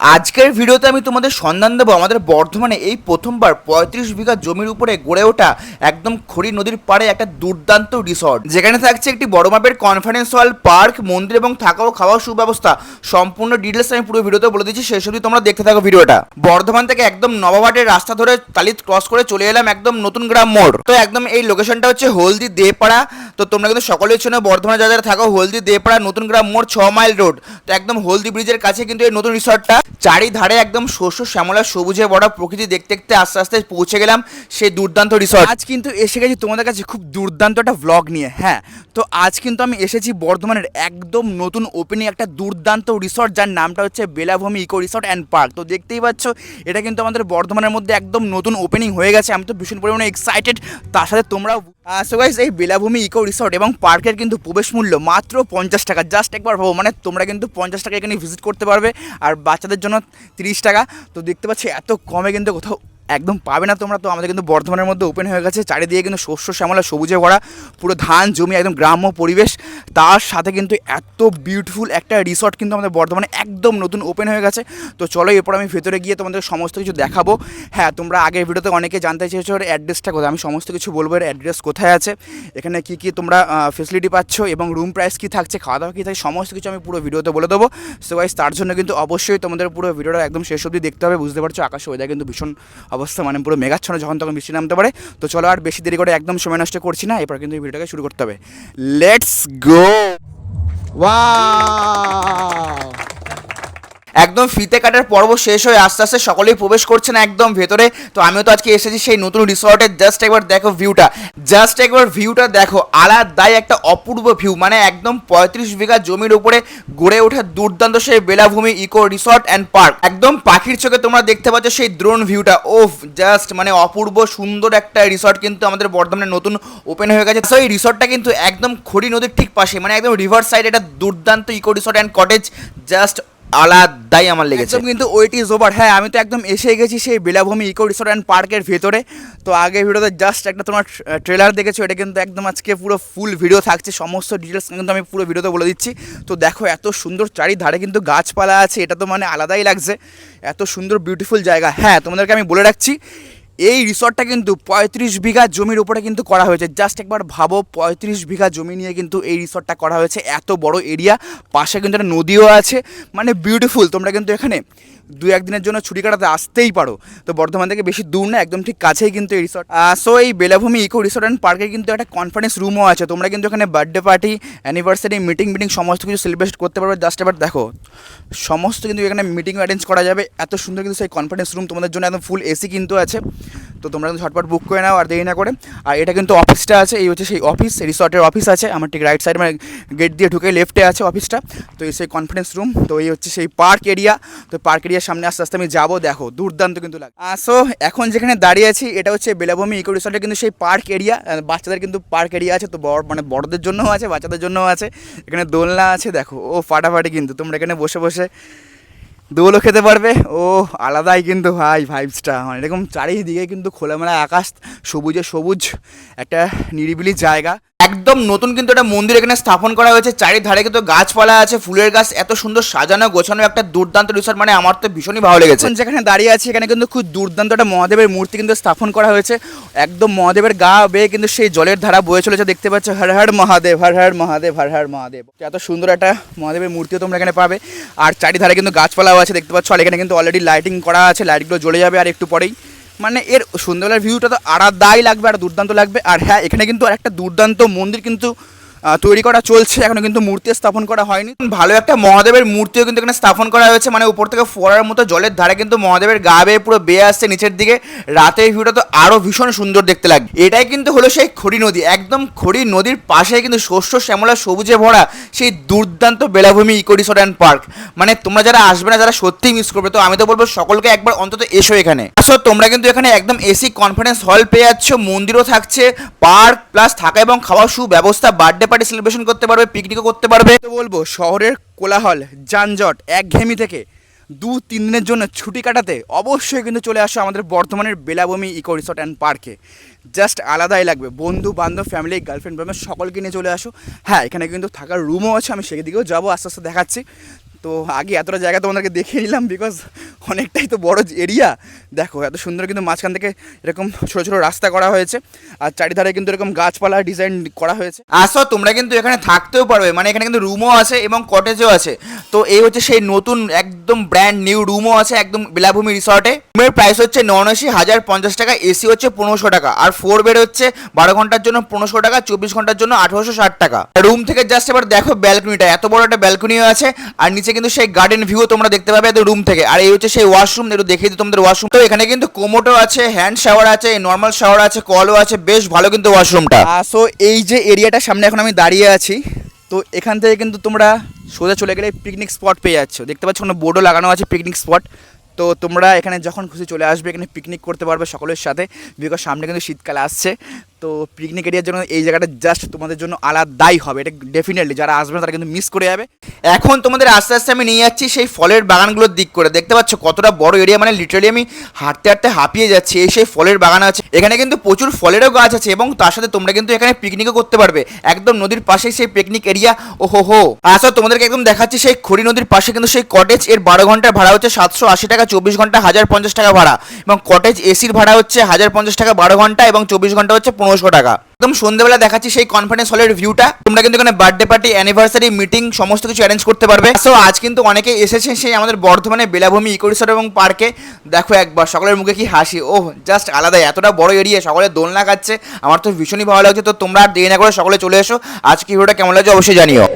আজকের ভিডিওতে আমি তোমাদের সন্ধান দেবো আমাদের বর্ধমানে এই প্রথমবার পঁয়ত্রিশ বিঘা জমির উপরে গড়ে ওঠা একদম খড়ি নদীর পাড়ে একটা দুর্দান্ত রিসর্ট যেখানে থাকছে একটি বড় মাপের কনফারেন্স হল পার্ক মন্দির এবং থাকা ও খাওয়ার সুব্যবস্থা। সম্পূর্ণ ডিটেলস আমি পুরো ভিডিওতে বলে দিচ্ছি, সেই সবই তোমরা দেখতে থাকো ভিডিওটা। বর্ধমান থেকে একদম নবাবাটের রাস্তা ধরে তালিত ক্রস করে চলে এলাম একদম নতুন গ্রাম মোড়। তো একদম এই লোকেশনটা হচ্ছে হলদি দেপাড়া। তো তোমরা কিন্তু সকলেই চেনো বর্ধমানে যারা যারা থাকো, হলদি দেপাড়া নতুন গ্রাম মোড় ছ মাইল রোড তো একদম হলদি ব্রিজের কাছে কিন্তু এই নতুন রিসর্টটা চারিধারে একদম শস্য শ্যামলা সবুজে বড় প্রকৃতি দেখতে দেখতে আস্তে আস্তে পৌঁছে গেলাম সেই দুর্দান্ত রিসর্ট আজ কিন্তু এসে গেছি তোমাদের কাছে খুব দুর্দান্ত একটা ভ্লগ নিয়ে হ্যাঁ। তো আজ কিন্তু আমি এসেছি বর্ধমানের একদম নতুন ওপেনিং একটা দুর্দান্ত রিসর্ট যার নামটা হচ্ছে Belabhumi eco resort and park তো দেখতেই পাচ্ছ, এটা কিন্তু আমাদের বর্ধমানের মধ্যে একদম নতুন ওপেনিং হয়ে গেছে। আমি তো ভীষণ পরিমাণে এক্সাইটেড তার সাথে তোমরাও সো গাইস এই বেলাভূমি ইকো রিসর্ট এবং পার্কের কিন্তু প্রবেশ মূল্য মাত্র পঞ্চাশ টাকা। জাস্ট একবার ভাবো মানে তোমরা কিন্তু পঞ্চাশ টাকা এখানে ভিজিট করতে পারবে, আর বাচ্চাদের জন্য তিরিশ টাকা। তো দেখতে পাচ্ছি, এত কমে কিন্তু কোথাও একদম পাবে না তোমরা, তো আমাদের কিন্তু বর্ধমানের মধ্যে ওপেন হয়ে গেছে। চারিদিকে কিন্তু শস্য শ্যামলা, সবুজে ভরা, পুরো ধান জমি একদম গ্রাম্য পরিবেশ। তার সাথে কিন্তু এত বিউটিফুল একটা রিসর্ট কিন্তু আমাদের বর্ধমানে একদম নতুন ওপেন হয়ে গেছে। তো চলো এরপর আমি ভেতরে গিয়ে তোমাদের সমস্ত কিছু দেখাবো। হ্যাঁ তোমরা আগের ভিডিওতে অনেকে জানতে চেয়েছো ওর অ্যাড্রেসটা কোথায়? আমি সমস্ত কিছু বলব এর অ্যাড্রেস কোথায় আছে। এখানে কী কী তোমরা ফেসিলিটি পাচ্ছ এবং রুম প্রাইস কী থাকছে খাওয়া দাওয়া কী থাকছে, সমস্ত কিছু আমি পুরো ভিডিওতে বলে দেবো। সো তার জন্য কিন্তু অবশ্যই তোমাদের পুরো ভিডিওটা একদম শেষ অবধি দেখতে হবে। বুঝতে পারছ, আকাশ ওয়েদার কিন্তু ভীষণ অবস্থা মানে পুরো মেঘাচ্ছন্ন যখন তখন বৃষ্টি নামতে পারে। তো চলো আর বেশি দেরি করে একদম সময় নষ্ট করছি না, এরপর কিন্তু এই ভিডিওটাকে শুরু করতে হবে। লেটস গো ওয়াও একদম ফিতে কাটার পর্ব শেষ হয়ে আস্তে আস্তে সকলেই প্রবেশ করছে না একদম ভেতরে। তো আমিও তো আজকে এসেছি সেই নতুন রিসর্টে জাস্ট একবার দেখো ভিউটা জাস্ট একবার ভিউটা দেখো। আলাদাই একটা অপূর্ব ভিউ মানে একদম পঁয়ত্রিশ বিঘা জমির উপরে গড়ে ওঠা দুর্দান্ত সেই Belabhumi eco resort and park একদম পাখির চোখে তোমরা দেখতে পাচ্ছ সেই দ্রোন ভিউটা ওফ জাস্ট মানে অপূর্ব সুন্দর একটা রিসর্ট কিন্তু আমাদের বর্ধমানে নতুন ওপেন হয়ে গেছে। এই রিসর্টটা কিন্তু একদম খড়ি নদীর ঠিক পাশে মানে একদম রিভার সাইড এটা দুর্দান্ত eco resort and cottage just আলাদাই আমার লেগেছে। কিন্তু ওয়েট ইজ ওভার হ্যাঁ আমি তো একদম এসে গেছি সেই বেলাভূমি ইকো রিসোর্ট অ্যান্ড পার্কের ভেতরে। তো আগে ভিডিওতে জাস্ট একটা তোমার ট্রেলার দেখেছ এটা কিন্তু একদম আজকে পুরো ফুল ভিডিও থাকছে। সমস্ত ডিটেলস কিন্তু আমি পুরো ভিডিওতে বলে দিচ্ছি। তো দেখো এত সুন্দর চারিধারে কিন্তু গাছপালা আছে এটা তো মানে আলাদাই লাগছে। এত সুন্দর বিউটিফুল জায়গা। হ্যাঁ তোমাদেরকে আমি বলে রাখছি এই রিসর্টটা কিন্তু পঁয়ত্রিশ বিঘা জমির উপরে কিন্তু করা হয়েছে। জাস্ট একবার ভাবো, পঁয়ত্রিশ বিঘা জমি নিয়ে কিন্তু এই রিসর্টটা করা হয়েছে। এত বড় এরিয়া, পাশে কিন্তু একটা নদীও আছে। মানে বিউটিফুল তোমরা কিন্তু এখানে দু একদিনের জন্য ছুটি কাটাতে আসতেই পারো। তো বর্ধমান থেকে বেশি দূর না, একদম ঠিক কাছেই কিন্তু এই রিসর্ট সো এই বেলাভূমি ইকো রিসর্ট অ্যান্ড পার্কে কিন্তু একটা কনফারেন্স রুমও আছে। তোমরা কিন্তু এখানে birthday party anniversary meeting meeting সমস্ত কিছু সেলিব্রেট করতে পারবে। জাস্ট এবার দেখো, সমস্ত কিন্তু এখানে মিটিং অ্যারেঞ্জ করা যাবে। এত সুন্দর কিন্তু সেই কনফারেন্স রুম তোমাদের জন্য একদম ফুল এসি কিন্তু আছে। তো তোমরা কিন্তু ঝটপট বুক করে নাও আর দেরি না করে। আর এটা কিন্তু অফিসটা আছে, এই হচ্ছে সেই অফিস রিসর্টের অফিস আছে। আমার ঠিক রাইট সাইড মানে গেট দিয়ে ঢুকে লেফটে আছে অফিসটা তো এই সেই কনফারেন্স রুম তো এই হচ্ছে সেই পার্ক এরিয়া তো পার্ক এরিয়ার সামনে আস্তে আস্তে আমি যাব, দেখো, দুর্দান্ত কিন্তু লাগে সো এখন যেখানে দাঁড়িয়ে আছি, এটা হচ্ছে বেলাভূমি ইকো রিসর্টের কিন্তু সেই পার্ক এরিয়া বাচ্চাদের কিন্তু পার্ক এরিয়া আছে, তো বড় মানে বড়দের জন্যও আছে, বাচ্চাদের জন্যও আছে। এখানে দোলনা আছে, দেখো, ও ফাটাফাটি কিন্তু। তোমরা এখানে বসে বসে দোলও খেতে পারবে? ও আলাদাই কিন্তু ভাই ভাইবসটা মানে এরকম চারিদিকে কিন্তু খোলামেলা আকাশ, সবুজে সবুজ, একটা নিরিবিলি জায়গা। একদম নতুন কিন্তু একটা মন্দির এখানে স্থাপন করা হয়েছে। চারিধারে কিন্তু গাছপালা আছে, ফুলের গাছ, এত সুন্দর সাজানো, গোছানো একটা দুর্দান্ত রিসর্ট মানে আমার তো ভীষণই ভালো লেগেছে। যেখানে দাঁড়িয়ে আছে, এখানে কিন্তু খুব দুর্দান্ত একটা মহাদেবের মূর্তি কিন্তু স্থাপন করা হয়েছে। একদম মহাদেবের গা বেয়ে কিন্তু সেই জলের ধারা বয়ে চলেছে, দেখতে পাচ্ছ, হর হর মহাদেব, হর হর মহাদেব, হর হর মহাদেব। এত সুন্দর একটা মহাদেবের মূর্তিও তোমরা এখানে পাবে। আর চারিধারে কিন্তু গাছপালাও আছে, দেখতে পাচ্ছ, আর এখানে কিন্তু অলরেডি লাইটিং করা আছে লাইটগুলো জ্বলে যাবে আর একটু পরেই। মানে এর সন্ধ্যাবেলার ভিউটা তো আলাদাই লাগবে, আর দুর্দান্ত লাগবে। আর হ্যাঁ এখানে কিন্তু আর একটা দুর্দান্ত মন্দির কিন্তু তৈরি করা চলছে, এখনও কিন্তু মূর্তি স্থাপন করা হয়নি। ভালো একটা মহাদেবের মূর্তিও কিন্তু এখানে স্থাপন করা হয়েছে মানে উপর থেকে ফোয়ারার মতো জলের ধারে কিন্তু মহাদেবের গা বেয়ে পুরো বেয়ে আসছে নিচের দিকে। রাতের ভিউটা তো আরও ভীষণ সুন্দর দেখতে লাগবে এটাই কিন্তু হলো সেই খড়ি নদী, একদম খড়ি নদীর পাশে কিন্তু শস্য, শ্যামলা, সবুজে ভরা সেই দুর্দান্ত বেলাভূমি ইকো অ্যান্ড পার্ক। মানে তোমরা যারা আসবে না, যারা সত্যিই মিস করবে, তো আমি তো বলব সকলকে একবার অন্তত এসো এখানে। আসো তোমরা কিন্তু এখানে একদম এসি কনফারেন্স হল পেয়ে যাচ্ছ, মন্দিরও থাকছে পার্ক প্লাস থাকা এবং খাওয়ার সুব্যবস্থা বার্থডে পার্টি সেলিব্রেশন করতে পারবে পিকনিকও করতে পারবে। তো বলব, শহরের কোলাহল, যানজট একঘেয়েমি থেকে দু তিন দিনের জন্য ছুটি কাটাতে অবশ্যই কিন্তু চলে আসো আমাদের বর্ধমানের বেলাভূমি ইকো রিসর্ট অ্যান্ড পার্কে জাস্ট আলাদাই লাগবে, বন্ধু, বান্ধব ফ্যামিলি গার্লফ্রেন্ড সকলকে নিয়ে চলে আসো। হ্যাঁ এখানে কিন্তু থাকার রুমও আছে, আমি সেদিকেও যাব, আস্তে আস্তে দেখাচ্ছি। তো আগে এতটা জায়গা তোমাদেরকে দেখিয়ে নিলাম বিকজ অনেকটাই তো বড় এরিয়া দেখো, এত সুন্দর কিন্তু মাঝখান থেকে এরকম ছোটো ছোটো রাস্তা করা হয়েছে আর চারিধারে কিন্তু এরকম গাছপালা ডিজাইন করা হয়েছে। আসো, তোমরা কিন্তু এখানে থাকতেও পারবে মানে এখানে কিন্তু রুমও আছে এবং কটেজও আছে। তো এই হচ্ছে সেই নতুন একদম ব্র্যান্ড নিউ রুমও আছে একদম বেলাভূমি রিসর্টে রুমের প্রাইস হচ্ছে নন এসি হাজার পঞ্চাশ টাকা এসি হচ্ছে পনেরোশো টাকা আর ফোর বেড হচ্ছে বারো ঘণ্টার জন্য পনেরোশো টাকা, চব্বিশ ঘণ্টার জন্য আঠারোশো ষাট টাকা। রুম থেকে জাস্ট এবার দেখো ব্যালকনিটা এত বড় একটা ব্যালকনিও আছে আর নিচে কিন্তু সেই গার্ডেন ভিউ তোমরা দেখতে পাবে রুম থেকে। আর এই হচ্ছে সেই ওয়াশরুম একটু দেখিয়ে দিই তোমাদের ওয়াশরুম তো এখানে কিন্তু কোমোটো আছে হ্যান্ড শাওয়ার আছে নর্মাল শাওয়ার আছে, কলও আছে, বেশ ভালো কিন্তু ওয়াশরুমটা সো এই যে এরিয়াটার সামনে এখন আমি দাঁড়িয়ে আছি, তো এখান থেকে কিন্তু তোমরা সোজা চলে গেলে পিকনিক স্পট পেয়ে যাচ্ছ। দেখতে পাচ্ছ কোনো বোর্ডও লাগানো আছে পিকনিক স্পট তো তোমরা এখানে যখন খুশি চলে আসবে, এখানে পিকনিক করতে পারবে সকলের সাথে বিকজ সামনে কিন্তু শীতকাল আসছে। তো পিকনিক এরিয়ার জন্য এই জায়গাটা জাস্ট তোমাদের জন্য আলাদাই হবে। এটা ডেফিনেটলি যারা আসবে তারা কিন্তু মিস করে যাবে। এখন তোমাদের আস্তে আস্তে আমি নিয়ে যাচ্ছি সেই ফলের বাগানগুলোর দিক করে। দেখতে পাচ্ছ কতটা বড় এরিয়া মানে লিটারালি আমি হাঁটতে হাঁটতে হাঁপিয়ে যাচ্ছি। এই সেই ফলের বাগান আছে। এখানে কিন্তু প্রচুর ফলেরও গাছ আছে এবং তার সাথে তোমরা কিন্তু এখানে পিকনিকও করতে পারবে। একদম নদীর পাশেই সেই পিকনিক এরিয়া ও হো। হো আসো তোমাদেরকে একদম দেখাচ্ছি সেই খড়ি নদীর পাশে কিন্তু সেই কটেজ এর বারো ঘণ্টার ভাড়া হচ্ছে সাতশো আশি টাকা, চব্বিশ ঘণ্টা হাজার পঞ্চাশ টাকা ভাড়া। এবং কটেজ এসির ভাড়া হচ্ছে হাজার পঞ্চাশ টাকা বারো ঘণ্টা এবং চব্বিশ ঘণ্টা হচ্ছে পনেরোশো টাকা। একদম সন্ধ্যেবেলা দেখাচ্ছি সেই কনফারেন্স হলের ভিউটা তোমরা কিন্তু এখানে বার্থডে পার্টি অ্যানিভার্সারি মিটিং সমস্ত কিছু অ্যারেঞ্জ করতে পারবে। সো আজ কিন্তু অনেকে এসেছে সেই আমাদের বর্ধমানে বেলাভূমি ইকো এবং পার্কে। দেখো একবার, সকলের মুখে কি হাসি। ওহ জাস্ট আলাদা এতটা বড় এরিয়া সকলে দোলনা কাচ্ছে আমার তো ভীষণই ভালো লাগছে। তো তোমরা আর দেরি না করে সকলে চলে এসো। আজকে ভিডিওটা কেমন লাগছে অবশ্যই জানিও।